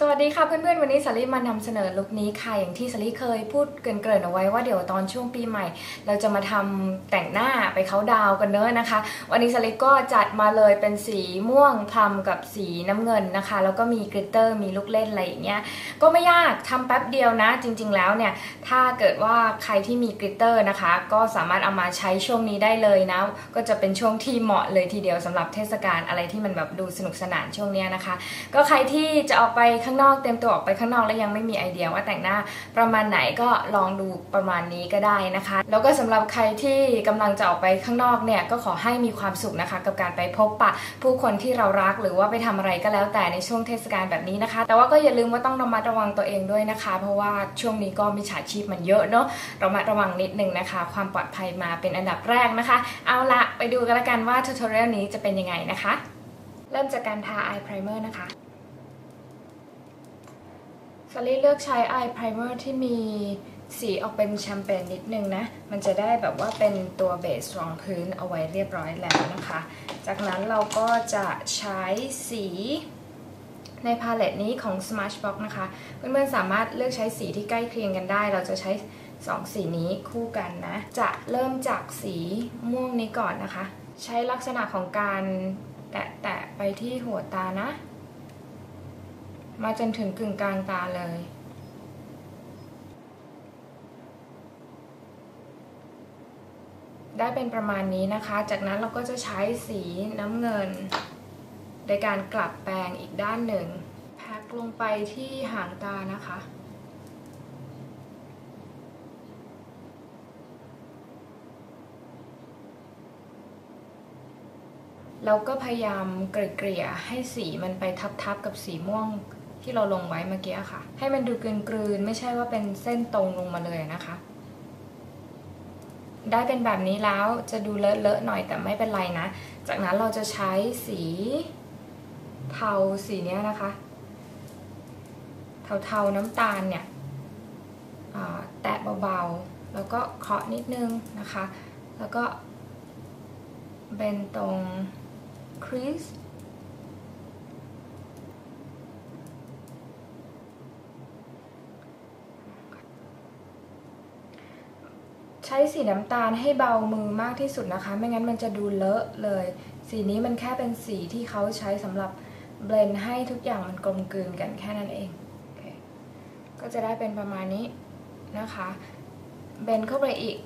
สวัสดีค่ะเพื่อนๆ วันนี้สาลีมานำเสนอลุคนี้ค่ะ อย่างที่สาลีเคยพูดเกริ่นๆเอาไว้ว่าเดี๋ยวตอนช่วงปีใหม่ เราจะมาทำแต่งหน้าไปเขาดาวกันเนอะนะคะ วันนี้สาลีก็จัดมาเลยเป็นสีม่วงพรำกับสีน้ำเงินนะคะ แล้วก็มีกริตเตอร์มีลูกเล่นอะไรอย่างเงี้ยก็ไม่ยากทำแป๊บเดียวนะ จริง ๆ แล้วเนี่ยถ้าเกิดว่าใครที่มีกริตเตอร์นะคะ ก็สามารถเอามาใช้ช่วงนี้ได้เลยนะ ก็จะเป็นช่วงที่เหมาะเลยทีเดียวสำหรับเทศกาลอะไรที่มันแบบดูสนุกสนานช่วงเนี้ยนะคะ ก็ใครที่จะออกไปข้างนอกเตรียมตัวออกไปข้างนอกแล้วยังไม่มีไอเดียว่าแต่งหน้าประมาณไหนก็ลองดูประมาณนี้ก็ได้นะคะ แล้วก็สำหรับใครที่กำลังจะออกไปข้างนอกเนี่ยก็ขอให้มีความสุขนะคะกับการไปพบปะ ผู้คนที่เรารักหรือว่าไปทำอะไรก็แล้วแต่ในช่วงเทศกาลแบบนี้นะคะ แต่ว่าก็อย่าลืมว่าต้องระมัดระวังตัวเองด้วยนะคะ เพราะว่าช่วงนี้ก็มีฉาชีพมันเยอะเนาะระมัดระวังนิดนึงนะคะ ความปลอดภัยมาเป็นอันดับแรกนะคะ เอาละไปดูกันละกันว่าทูตอเรียลนี้จะเป็นยังไงนะคะ เริ่มจากการทาอายไพรเมอร์นะคะ ซารี่เลือกใช้ Eye Primer ที่มีสีออกเป็นแชมเปญนิดนึงนะ มันจะได้แบบว่าเป็นตัวเบสรองพื้นเอาไว้เรียบร้อยแล้วนะคะ จากนั้นเราก็จะใช้สีในพาเลตนี้ของ Smashbox นะคะ เพื่อนๆสามารถเลือกใช้สีที่ใกล้เคียงกันได้ เราจะใช้2สีนี้คู่กันนะ จะเริ่มจากสีม่วงนี้ก่อนนะคะ ใช้ลักษณะของการแตะๆไปที่หัวตานะ มาจนถึงกึ่งกลางตาเลย ได้เป็นประมาณนี้นะคะ จากนั้นเราก็จะใช้สีน้ำเงินในการกลับแปรงอีกด้านหนึ่ง แพ็คลงไปที่หางตานะคะเราก็พยายามเกลี่ยให้สีมันไปทับๆกับสีม่วง ที่เราลงไว้เมื่อกี้ค่ะ ให้มันดูกลืนๆไม่ใช่ว่าเป็นเส้นตรงลงมาเลยนะคะ ได้เป็นแบบนี้แล้วจะดูเลอะๆหน่อยแต่ไม่เป็นไรนะ จากนั้นเราจะใช้สีเทาสีนี้นะคะ เทาๆน้ำตาลเนี่ยแตะเบาๆ แล้วก็เคาะนิดนึงนะคะ แล้วก็เบนตรงครีส ใช้สีน้ำตาลให้เบามือมากที่สุดนะคะ ไม่งั้นมันจะดูเลอะเลย สีนี้มันแค่เป็นสีที่เขาใช้สำหรับเบลนให้ทุกอย่างมันกลมกลืนกันแค่นั้นเองก็จะได้เป็นประมาณนี้นะคะเบนเข้าไปอีก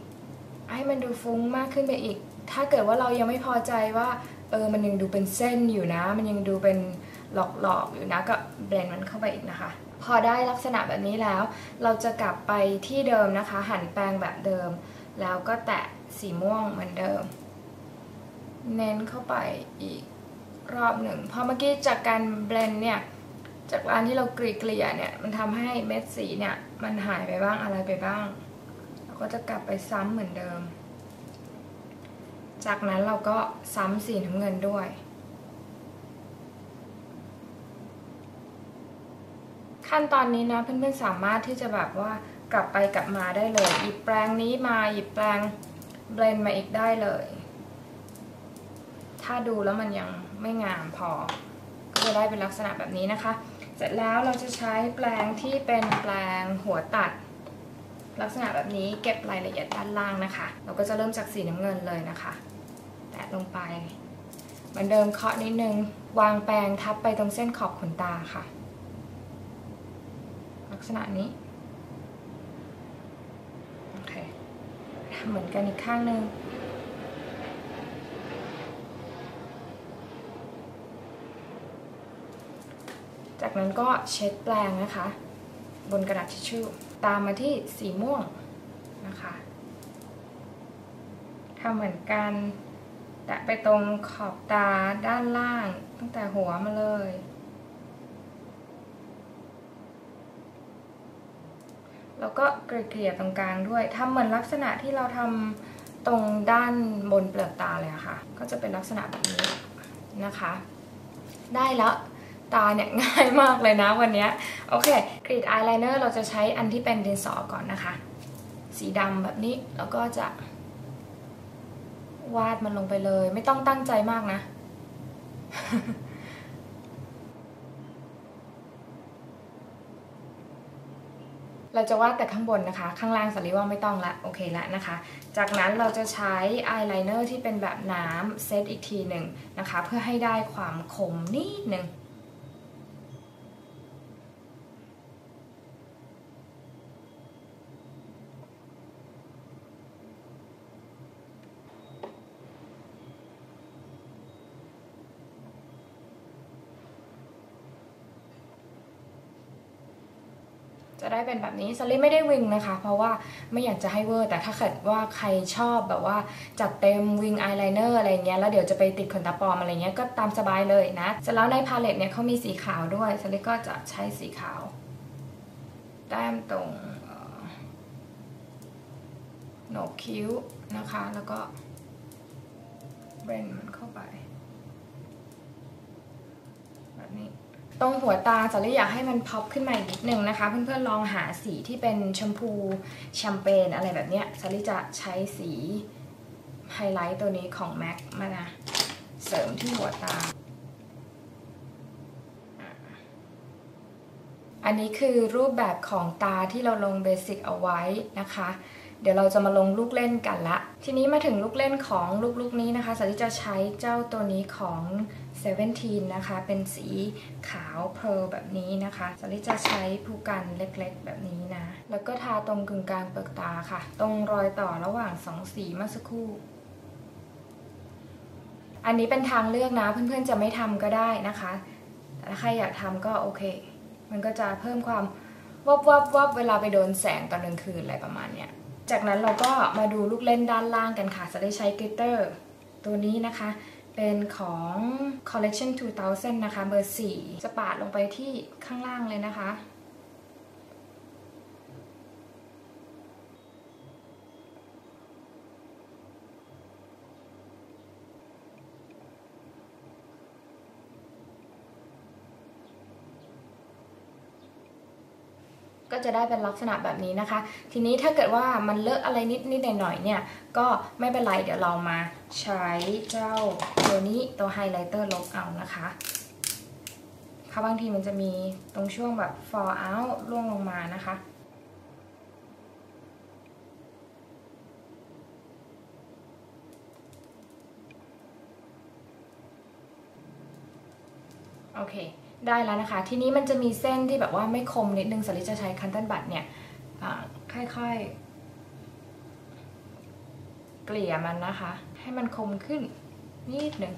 ให้มันดูฟุ้งมากขึ้นไปอีก ถ้าเกิดว่าเรายังไม่พอใจว่าเออมันยังดูเป็นเส้นอยู่นะ มันยังดูเป็นหลอกๆอยู่นะก็เบลนมันเข้าไปอีกนะคะ พอได้ลักษณะแบบนี้แล้ว เราจะกลับไปที่เดิมนะคะ หันแปรงแบบเดิม แล้วก็แตะสีม่วงเหมือนเดิม เน้นเข้าไปอีกรอบหนึ่งพอเมื่อกี้จากการเบลนเนี่ยจากการที่เรากรีเกลี่ยเนี่ยมันทำให้เม็ดสีเนี่ยมันหายไปบ้างอะไรไปบ้างเราก็จะกลับไปซ้ำเหมือนเดิม จากนั้นเราก็ซ้ำสีน้ำเงินด้วยขั้นตอนนี้นะเพื่อนๆสามารถที่จะแบบว่า กลับไปกลับมาได้เลย หยิบแปรงนี้มาหยิบแปรงเบลนมาอีกได้เลย ถ้าดูแล้วมันยังไม่งามพอ ก็จะได้เป็นลักษณะแบบนี้นะคะ เสร็จแล้วเราจะใช้แปรงที่เป็นแปรงหัวตัด ลักษณะแบบนี้เก็บรายละเอียดด้านล่างนะคะ เราก็จะเริ่มจากสีน้ำเงินเลยนะคะ แตะลงไปเหมือนเดิมเคาะนิดนึง วางแปรงทับไปตรงเส้นขอบขนตาค่ะ ลักษณะนี้ โอเค ทำเหมือนกันอีกข้างหนึ่งจากนั้นก็เช็ดแปรงนะคะ บนกระดาษทิชชู่ตามมาที่สีม่วงนะคะทำเหมือนกันแตะไปตรงขอบตาด้านล่างตั้งแต่หัวมาเลย แล้วก็เกลี่ยตรงกลางด้วยทำเหมือนลักษณะที่เราทำตรงด้านบนเปลือกตาเลยค่ะ ก็จะเป็นลักษณะแบบนี้นะคะ ได้แล้วตาเนี่ยง่ายมากเลยนะวันนี้โอเคกรีดอายไลเนอร์เราจะใช้อันที่เป็นดินสอก่อนนะคะ สีดำแบบนี้แล้วก็จะ วาดมันลงไปเลย ไม่ต้องตั้งใจมากนะ เราจะวาดแต่ข้างบนนะคะ ข้างล่างสลิว่าไม่ต้องละโอเคละนะคะ จากนั้นเราจะใช้อายไลเนอร์ที่เป็นแบบน้ำเซตอีกทีหนึ่งนะคะ เพื่อให้ได้ความคมนิดหนึ่ง จะได้เป็นแบบนี้สลิไม่ได้วิงนะคะ เพราะว่าไม่อยากจะให้เวอร์ แต่ถ้าเกิดว่าใครชอบแบบว่าจัดเต็มวิงอายไลเนอร์อะไรเงี้ยแล้วเดี๋ยวจะไปติดขนตาปลอมอะไรเงี้ยก็ตามสบายเลยนะเสร็จแล้วในพาเลตเนี่ยเขามีสีขาวด้วยสลิก็จะใช้สีขาว แต้มตรงโหนกคิ้วนะคะ แล้วก็เบรนมันเข้าไปแบบนี้ ตรงหัวตาจะเลยอยากให้มันพ็อปขึ้นมาอีกนิดนึงนะคะ เพื่อนๆลองหาสีที่เป็นชมพูแชมเปญอะไรแบบเนี้ยซาลี่จะใช้สีไฮไลท์ตัวนี้ของ MAC มานะ เสริมที่หัวตา อันนี้คือรูปแบบของตาที่เราลงเบสิกเอาไว้นะคะ เดี๋ยวเราจะมาลงลูกเล่นกันละ ทีนี้มาถึงลูกเล่นของลูกลูกนี้นะคะสันติจะใช้เจ้าตัวนี้ของ 17 นะคะ เป็นสีขาวเพลแบบนี้นะคะสันติจะใช้ผู้กันเล็กๆ แบบนี้นะ แล้วก็ทาตรงกึ่งกลางเปลือกตาค่ะ ตรงรอยต่อระหว่างสองสีเมื่อสักครู่อันนี้เป็นทางเลือกนะเพื่อนๆจะไม่ทำก็ได้นะคะแต่ถ้าใครอยากทำก็โอเค มันก็จะเพิ่มความวับวับวับเวลาไปโดนแสงตอนกลางคืนอะไรประมาณเนี้ย จากนั้นเราก็มาดูลูกเล่นด้านล่างกันค่ะ จะได้ใช้กลิตเตอร์ตัวนี้นะคะ เป็นของ collection 2000 นะคะเบอร์ 4 จะปาดลงไปที่ข้างล่างเลยนะคะ ก็จะได้เป็นลักษณะแบบนี้นะคะ ทีนี้ถ้าเกิดว่ามันเลอะอะไรนิดนิดหน่อยหน่อยๆเนี่ย ก็ไม่เป็นไรเดี๋ยวเรามาใช้เจ้าตัวนี้ตัวไฮไลท์เตอร์ลบเอานะคะค่ะบางทีมันจะมีตรงช่วงแบบ fall out ร่วงลงมานะคะโอเค ได้แล้วนะคะ ทีนี้มันจะมีเส้นที่แบบว่าไม่คมนิดนึงสลิจะใช้คันตันบัตเนี่ยค่อยๆ เกลี่ยมันนะคะ ให้มันคมขึ้นนิดหนึ่ง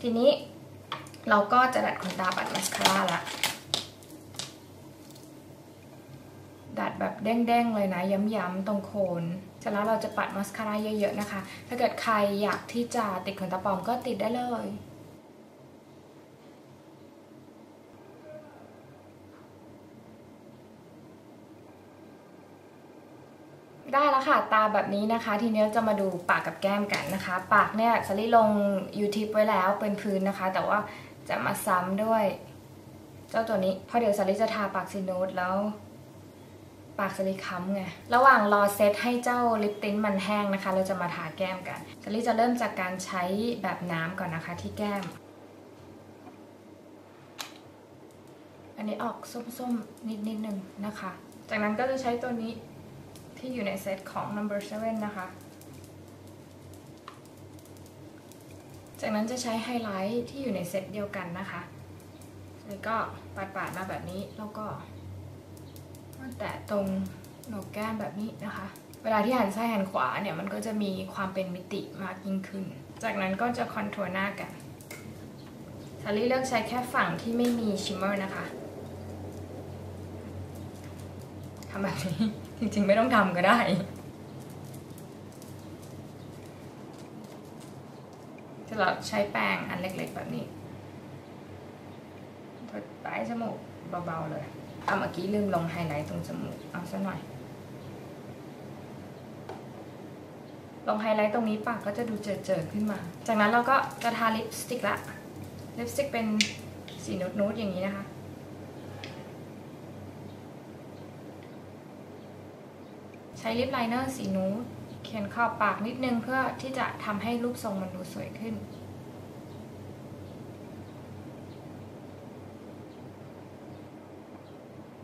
ทีนี้เราก็จะดัดขนตาปัดมัสคาร่าละ ดัดแบบเด้งๆเลยนะ ย้ำๆตรงโคนเสร็จแล้วเราจะปัดมัสคาร่าเยอะๆนะคะ ถ้าเกิดใครอยากที่จะติดขนตาปลอมก็ติดได้เลย ได้แล้วค่ะตาแบบนี้นะคะ ทีนี้จะมาดูปากกับแก้มกันนะคะ ปากเนี่ยสลิลง YouTube ไว้แล้วเป็นพื้นนะคะ แต่ว่าจะมาซ้ำด้วย เจ้าตัวนี้เพราะเดี๋ยวสลิจะทาปากซีนูดแล้ว ปากสลิค้ำไงระหว่างรอเซตให้เจ้าลิปติ้นมันแห้งนะคะ เราจะมาทาแก้มกันสลิจะเริ่มจากการใช้แบบน้ำก่อนนะคะ ที่แก้ม อันนี้ออกส้มๆนิดนิดนึงนะคะ จากนั้นก็จะใช้ตัวนี้ ที่อยู่ในเซตของ number 7 นะคะ จากนั้นจะใช้ไฮไลท์ที่อยู่ในเซตเดียวกันนะคะ แล้วก็ปาดๆมาแบบนี้ แล้วก็แตะตรงโหนกแก้มแบบนี้นะคะ เวลาที่หันซ้ายหันขวาเนี่ยมันก็จะมีความเป็นมิติมากยิ่งขึ้น จากนั้นก็จะคอนทัวร์หน้ากันซารี่เลือกใช้แค่ฝั่งที่ไม่มีชิมเมอร์นะคะ ทำแบบนี้ จริงๆ ไม่ต้องทำก็ได้จะเราใช้แป้งอันเล็กๆ แบบนี้ทดปลายจมูกเบาๆเลย เอาเมื่อกี้ลืมลงไฮไลท์ตรงจมูก เอาซะหน่อย ลงไฮไลท์ตรงนี้ปากก็จะดูเจิดๆขึ้นมา จากนั้นเราก็จะทาลิปสติกละ ลิปสติกเป็นสีนูดๆอย่างนี้นะคะ ช้ลิปไลเนอร์สีนูดเขียนขอบปากนิดนึงเพื่อที่จะทำให้รูปทรงมันดูสวยขึ้น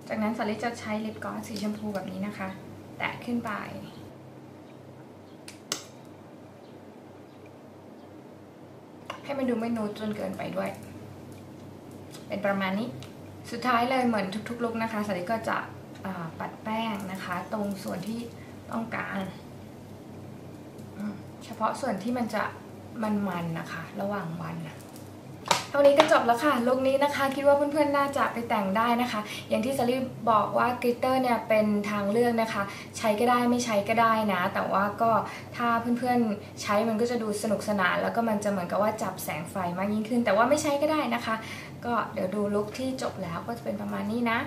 จากนั้นสลิจะใช้ลิปกลอสสีชมพูแบบนี้นะคะ แตะขึ้นไปให้มันดูไม่นูดจนเกินไปด้วย เป็นประมาณนี้ สุดท้ายเลยเหมือนทุกๆลุกนะคะสลิก็จะ ปัดแป้งนะคะ ตรงส่วนที่ต้องการเฉพาะส่วนที่มันจะมันๆนะคะ ระหว่างวันนะเท่านี้ก็จบแล้วค่ะลุคนี้นะคะคิดว่าเพื่อนๆน่าจะไปแต่งได้นะคะ อย่างที่สลิบอกว่ากริตเตอร์เนี่ยเป็นทางเลือกนะคะ ใช้ก็ได้ไม่ใช้ก็ได้นะ แต่ว่าก็ถ้าเพื่อนๆใช้มันก็จะดูสนุกสนาน แล้วก็มันจะเหมือนกับว่าจับแสงไฟมากยิ่งขึ้น แต่ว่าไม่ใช้ก็ได้นะคะ ก็เดี๋ยวดูลุคที่จบแล้วก็จะเป็นประมาณนี้นะ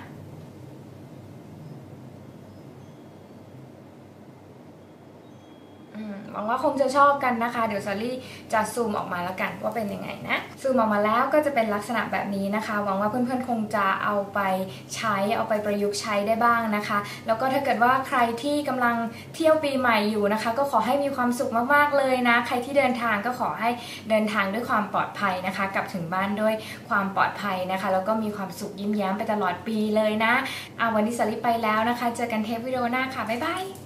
อืม หวังว่าคงจะชอบกันนะคะ เดี๋ยวซอรี่จะซูมออกมาแล้วกันว่าเป็นยังไงนะ ซูมออกมาแล้วก็จะเป็นลักษณะแบบนี้นะคะ หวังว่าเพื่อนๆคงจะเอาไปใช้เอาไปประยุกต์ใช้ได้บ้างนะคะ แล้วก็ถ้าเกิดว่าใครที่กำลังเที่ยวปีใหม่อยู่นะคะ ก็ขอให้มีความสุขมากๆเลยนะ ใครที่เดินทางก็ขอให้เดินทางด้วยความปลอดภัยนะคะ กลับถึงบ้านด้วยความปลอดภัยนะคะ แล้วก็มีความสุขยิ้มแย้มไปตลอดปีเลยนะอะวันนี้สลิปไปแล้วนะคะ เจอกันเทปวิดีโอหน้าค่ะ บ๊ายบาย